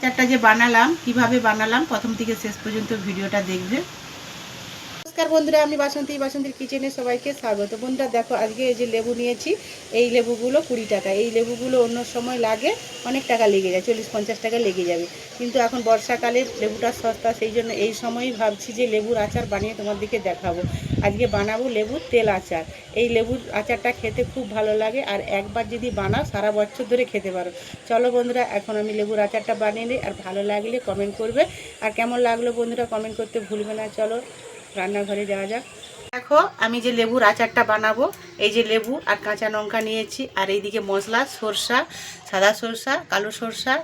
আচারটা যে বানালাম কীভাবে বানালাম প্রথম থেকে শেষ পর্যন্ত ভিডিওটা দেখবে। নমস্কার বন্ধুরা, আমি বাসন্তী, বাসন্তীর কিচেনে সবাইকে স্বাগত। বন্ধুরা, দেখো, আজকে এই যে লেবু নিয়েছি, এই লেবুগুলো কুড়ি টাকা। এই লেবুগুলো অন্য সময় লাগে, অনেক টাকা লেগে যায়, চল্লিশ, পঞ্চাশ টাকা লেগে যাবে। কিন্তু এখন বর্ষাকালে লেবুটা সস্তা, সেই জন্য এই সময়ই ভাবছি যে লেবুর আচার বানিয়ে তোমাদেরকে দেখাবো। আজকে বানাবো লেবুর তেল আচার। এই লেবুর আচারটা খেতে খুব ভালো লাগে, আর একবার যদি বানাও, সারা বছর ধরে খেতে পারো। চলো বন্ধুরা, এখন আমি লেবুর আচারটা বানিয়ে নিই, আর ভালো লাগলে কমেন্ট করবে। আর কেমন লাগল বন্ধুরা কমেন্ট করতে ভুলবে না। চলো রান্নাঘরে যাওয়া যাক। দেখো, আমি যে লেবুর আচারটা বানাবো, এই যে লেবু আর কাঁচা লঙ্কা নিয়েছি, আর এইদিকে মশলা, সরষা, সাদা সরষা, কালো সরষা,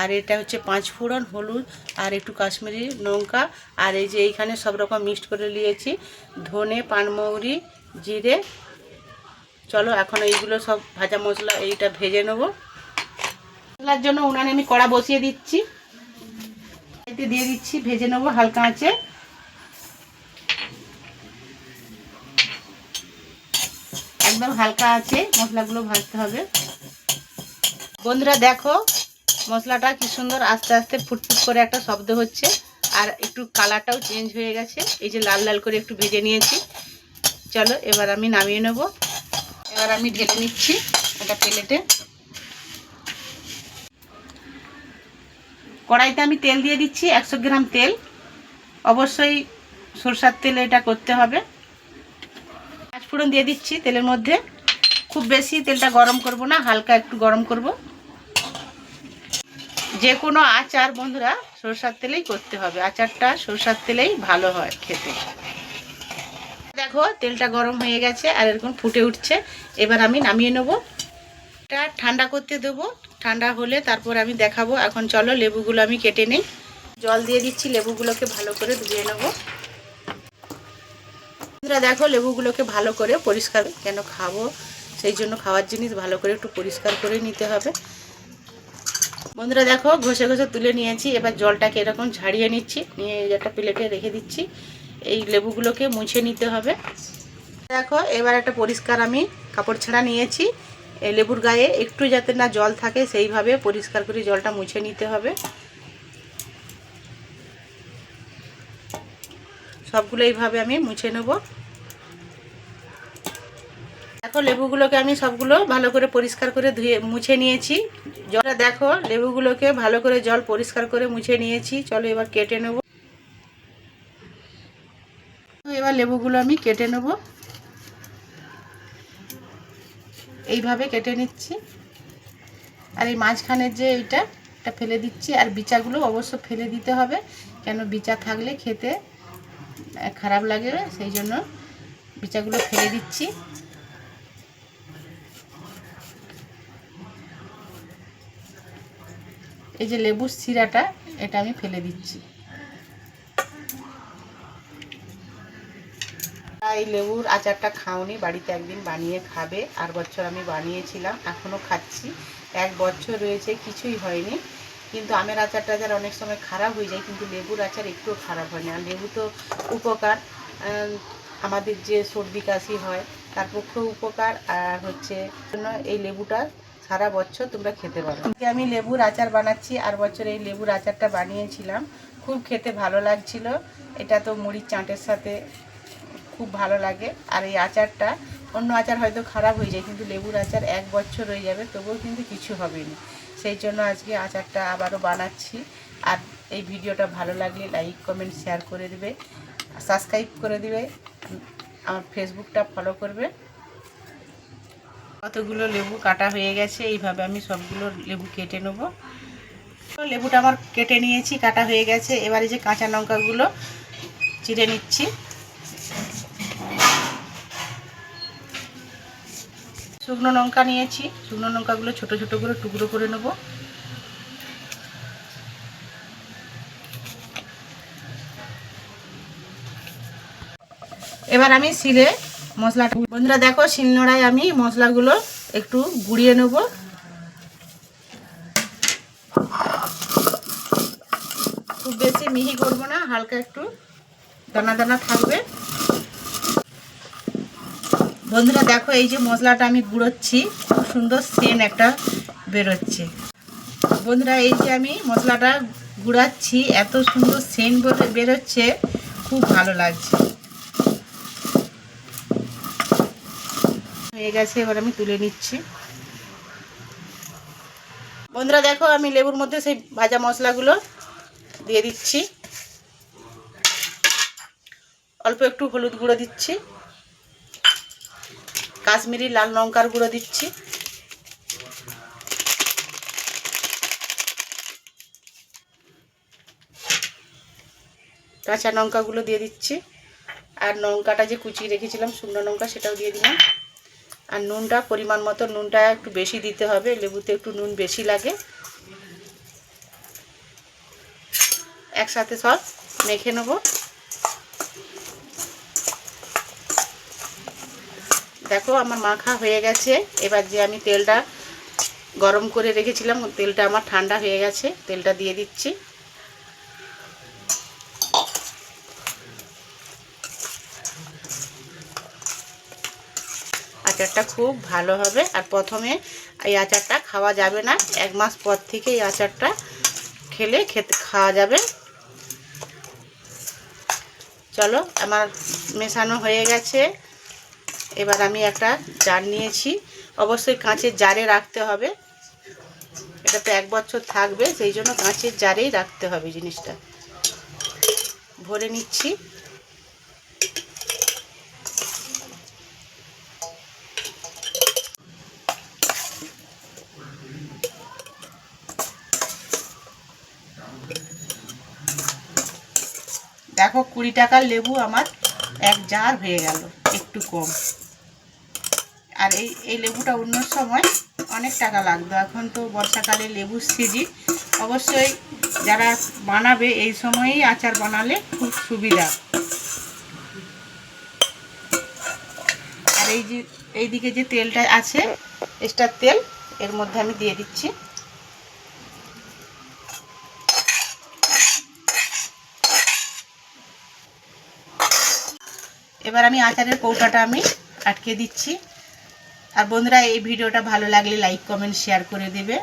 আর এটা হচ্ছে পাঁচ ফোড়ন, হলুদ, আর একটু কাশ্মীরি লঙ্কা, আর এই যে এইখানে সব রকম মিক্সড করে নিয়েছি, ধনে, পানমৌরি, জিরে। চলো, এখন এইগুলো সব ভাজা মশলা, এইটা ভেজে নেব। মশলার জন্য উনানে আমি কড়া বসিয়ে দিচ্ছি। এতে দিয়ে দিচ্ছি, ভেজে নেব হালকা আঁচে। একদম হালকা আছে, মশলাগুলো ভাজতে হবে। বন্ধুরা দেখো, মশলাটা কি সুন্দর আস্তে আস্তে ফুটফুট করে একটা শব্দ হচ্ছে, আর একটু কালারটাও চেঞ্জ হয়ে গেছে। এই যে লাল লাল করে একটু ভেজে নিয়েছি। চলো, এবার আমি নামিয়ে নেব। এবার আমি ঢেলে নিচ্ছি একটা প্লেটে। কড়াইতে আমি তেল দিয়ে দিচ্ছি, একশো গ্রাম তেল। অবশ্যই সরষার তেল এটা করতে হবে। পাঁচফোড়ন দিয়ে দিচ্ছি তেলের মধ্যে। খুব বেশি তেলটা গরম করব না, হালকা একটু গরম করব। যে কোনো আচার বন্ধুরা, সরষার তেলেই করতে হবে। আচারটা সরষার তেলেই ভালো হয় খেতে। দেখো, তেলটা গরম হয়ে গেছে আর এরকম ফুটে উঠছে। এবার আমি নামিয়ে নেব। এটা ঠান্ডা করতে দেবো। ঠান্ডা হলে তারপর আমি দেখাবো। এখন চলো লেবুগুলো আমি কেটে নেই। জল দিয়ে দিচ্ছি, লেবুগুলোকে ভালো করে ধুয়ে নেব। বন্ধুরা, দেখো লেবুগুলোকে ভালো করে পরিষ্কার কেন খাব? সেই জন্য খাওয়ার জিনিস ভালো করে একটু পরিষ্কার করে নিতে হবে। বন্ধুরা, দেখো ঘষে ঘষে তুলে নিয়েছি। এবার জলটাকে এরকম ঝাড়িয়ে নিচ্ছি। নিয়ে একটা প্লেটে রেখে দিচ্ছি। এই লেবুগুলোকে মুছে নিতে হবে। দেখো, এবার একটা পরিষ্কার আমি কাপড় ছাড়া নিয়েছি। এই লেবুর গায়ে একটু যাতে না জল থাকে, সেইভাবে পরিষ্কার করে জলটা মুছে নিতে হবে। সবগুলো এইভাবে আমি মুছে নেব। দেখো, লেবুগুলোকে আমি সবগুলো ভালো করে পরিষ্কার করে ধুয়ে মুছে নিয়েছি। জলটা দেখো, লেবুগুলোকে ভালো করে জল পরিষ্কার করে মুছে নিয়েছি। চলো এবার কেটে নেব। এবার লেবুগুলো আমি কেটে নেব। এইভাবে কেটে নিচ্ছি। আর এই মাঝখানের যে এইটা, এটা ফেলে দিচ্ছি। আর বিচাগুলো অবশ্য ফেলে দিতে হবে, কেন বিচা থাকলে খেতে খারাপ লাগে সেই জন্য বিচাগুলো ফেলে দিচ্ছি। এই যে লেবুর শিরাটা, এটা আমি ফেলে দিচ্ছি। এই লেবুর আচারটা খাওনি, বাড়িতে একদিন বানিয়ে খাবে। আর বছর আমি বানিয়েছিলাম, এখনও খাচ্ছি। এক বছর রয়েছে, কিছুই হয়নি। কিন্তু আমের আচার টাচার অনেক সময় খারাপ হয়ে যায়, কিন্তু লেবুর আচার একটুও খারাপ হয় না। লেবু তো উপকার আমাদের যে সর্দি কাশি হয় তার পক্ষেও উপকার। আর হচ্ছে এই লেবুটা সারা বছর তোমরা খেতে পারো। আমি লেবুর আচার বানাচ্ছি, আর বছর এই লেবুর আচারটা বানিয়েছিলাম। খুব খেতে ভালো লাগছিল। এটা তো মুড়ির চাঁটের সাথে খুব ভালো লাগে। আর এই আচারটা, অন্য আচার হয়তো খারাপ হয়ে যায়, কিন্তু লেবুর আচার এক বছর হয়ে যাবে, তবুও কিন্তু কিছু হবে না। সেই জন্য আজকে আচারটা আবারও বানাচ্ছি। আর এই ভিডিওটা ভালো লাগলে লাইক কমেন্ট শেয়ার করে দেবে। সাবস্ক্রাইব করে দেবে। আমার ফেসবুকটা ফলো করবে। কতগুলো লেবু কাটা হয়ে গেছে, এইভাবে আমি সবগুলো লেবু কেটে নেব। লেবুটা আমার কেটে নিয়েছি, কাটা হয়ে গেছে। এবারে যে কাঁচা লঙ্কাগুলো চিড়ে নিচ্ছি। শুকনো লঙ্কা নিয়েছি। শুকনো লঙ্কাগুলো ছোট ছোট করে টুকরো করে নেব। এবার আমি শিলে মশলা বন্ধুরা দেখো শিলনোড়ায় আমি মশলাগুলো একটু গুঁড়িয়ে নেব। খুব বেশি মিহি করব না, হালকা একটু দানা দানা থাকবে। বন্ধুরা দেখো, এই যে মশলাটা আমি গুঁড়োচ্ছি, খুব সুন্দর সেন একটা বেরোচ্ছে। বন্ধুরা, এই যে আমি মশলাটা গুঁড়াচ্ছি, এত সুন্দর বেরো- বেরোচ্ছে, খুব ভালো লাগছে। হয়ে গেছে, এবার আমি তুলে নিচ্ছি। বন্ধুরা দেখো, আমি লেবুর মধ্যে সেই ভাজা মশলাগুলো দিয়ে দিচ্ছি। অল্প একটু হলুদ গুঁড়ো দিচ্ছি। কাশ্মীরি লাল লঙ্কার গুঁড়ো দিচ্ছি। কাঁচা লঙ্কাগুলো দিয়ে দিচ্ছি। আর লঙ্কাটা যে কুচিয়ে রেখেছিলাম, শুকনো লঙ্কা, সেটাও দিয়ে দিলাম। আর নুনটা, পরিমাণ মতো নুনটা একটু বেশি দিতে হবে, লেবুতে একটু নুন বেশি লাগে। একসাথে সব মেখে নেব। দেখো, আমার মাখা হয়ে গেছে। এবার যে আমি তেলটা গরম করে রেখেছিলাম তেলটা আমার ঠান্ডা হয়ে গেছে, তেলটা দিয়ে দিচ্ছি। আচারটা খুব ভালো হবে। আর প্রথমে এই আচারটা খাওয়া যাবে না। এক মাস পর থেকে এই আচারটা খেলে খেতে খাওয়া যাবে। চলো, আমার মেশানো হয়ে গেছে। এবার আমি একটা জার নিয়েছি। অবশ্যই কাঁচের জারে রাখতে হবে। এটা তো এক বছর থাকবে, সেই জন্য কাঁচের জারেই রাখতে হবে জিনিসটা। ভরে নিচ্ছি। দেখো কুড়ি টাকার লেবু আমার এক জার হয়ে গেল, একটু কম। আর এই এই লেবুটা অন্য সময় অনেক টাকা লাগতো এখন তো বর্ষাকালে লেবুর সিজি। অবশ্যই যারা বানাবে, এই সময়েই আচার বানালে খুব সুবিধা। আর এই যে এইদিকে যে তেলটা আছে, এক্সট্রা তেল, এর মধ্যে আমি দিয়ে দিচ্ছি। এবার আমি আচারের কৌটাটা আমি আটকে দিচ্ছি। আর বন্ধুরা এই ভিডিওটা ভালো লাগলে লাইক কমেন্ট শেয়ার করে দেবে।